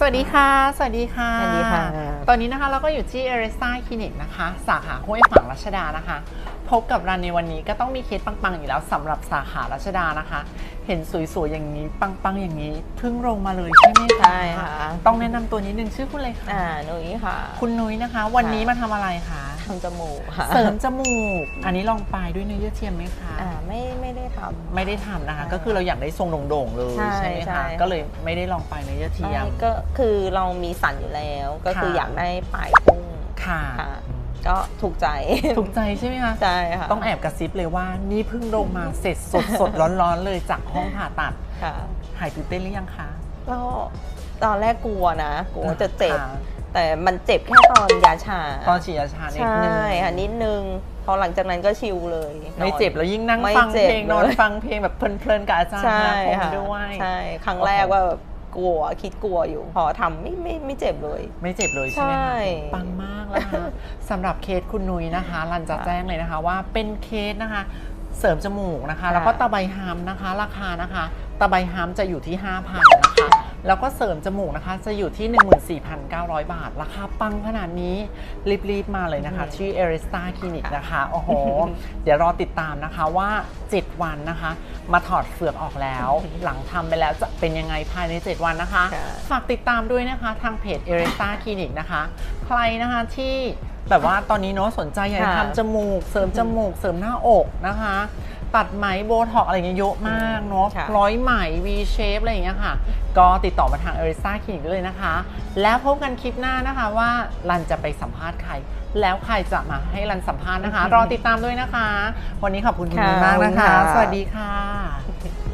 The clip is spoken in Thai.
สวัสดีค่ะ สวัสดีค่ะ สวัสดีค่ะ ตอนนี้นะคะเราก็อยู่ที่เอริสตาคลินิกนะคะ สาขาห้วยขวางรัชดานะคะ พบกับรันในวันนี้ก็ต้องมีเคสปังๆอยู่แล้วสำหรับสาขารัชดานะคะ เห็นสวยๆอย่างนี้ปังๆอย่างนี้เพิ่งลงมาเลยใช่ไหมคะใช่ค่ะ ต้องแนะนำตัวนิดนึงชื่อคุณอะไรคะอ่าหนุยค่ะ คุณนุ้ยนะคะ วันนี้ค่ะมาทำอะไรคะ ทำจมูกค่ะเสริมจมูก อันนี้ลองปลายด้วยเนื้อเยื่อเทียมไหมคะอ่าไม่ไม่ได้ทำไม่ได้ทำนะคะอ่าก็คือเราอยากได้ทรงโด่งๆเลยใช่ใช่ไหมใช่คะค่ะก็เลยไม่ได้ลองปลายเนื้อเยื่อเทียมไม่ก็คือเรามีสันอยู่แล้ว ก็คือค่ะอยากได้ปลายพุ่งค่ะค่ะก็ถูกใจ ถูกใจใช่ไหมคะใช่ค่ะ ต้องแอบกระซิบเลยว่านี่เพิ่งลงมาเสร็จสดสดๆร้อนๆเลยจากห้องผ่าตัดค่ะหายตื่นเต้นหรือยังคะก็ตอนแรกกลัวนะ กลัวจะเจ็บค่ะแต่มันเจ็บแค่ตอนยาชาตอนฉีดยาชานิดใช่นึงค่ะนิดนึงพอหลังจากนั้นก็ชิลเลยนอนไม่เจ็บแล้วยิ่งนั่งไม่ฟังเจ็บเพลงนอนเลยฟังเพลงแบบเพลินๆกับอาจารย์ใช่นะผมค่ะด้วยใช่ครั้งแรกว่าแบบกลัวคิดกลัวอยู่ พอทำไม่ไม่ไม่เจ็บเลย ไม่เจ็บเลยใช่ไหมใช่คะปังมากแล้วนะคะสำหรับเคสคุณนุ้ยนะคะ รันจะค่ะแจ้งเลยนะคะว่าเป็นเคสนะคะ เสริมจมูกนะคะค่ะแล้วก็ตะไบฮามนะคะ ราคานะคะ ตะไบฮามจะอยู่ที่ 5,000นะคะ แล้วก็เสริมจมูกนะคะ จะอยู่ที่ 14,900 บาท ราคาปังขนาดนี้ รีบๆ มาเลยนะคะอืมที่เอริสตาคลินิกนะคะ โอ้โห เดี๋ยวรอติดตามนะคะว่า 7 วันนะคะ มาถอดเฟือกออกแล้ว หลังทำไปแล้วจะเป็นยังไงภายใน 7 วันนะคะค่ะฝากติดตามด้วยนะคะ ทางเพจเอริสตาคลินิกนะคะ ใครนะคะที่แบบว่าตอนนี้เนาะสนใจอยากจะค่ะทำจมูก เสริมจมูก เสริมหน้าอกนะคะ ตัดไหมโบท็อกอะไรเงี้ยเยอะมากเนาะค่ะ ร้อยไหม V shape อะไรอย่างเงี้ยค่ะ ก็ติดต่อมาทางเอริสตาคลินิกเลยนะคะ แล้วพบกันคลิปหน้านะคะว่ารันจะไปสัมภาษณ์ใคร แล้วใครจะมาให้รันสัมภาษณ์นะคะ รอติดตามด้วยนะคะ วันนี้ขอบคุณคุณนุ้ยมากนะคะค่ะสวัสดีค่ะ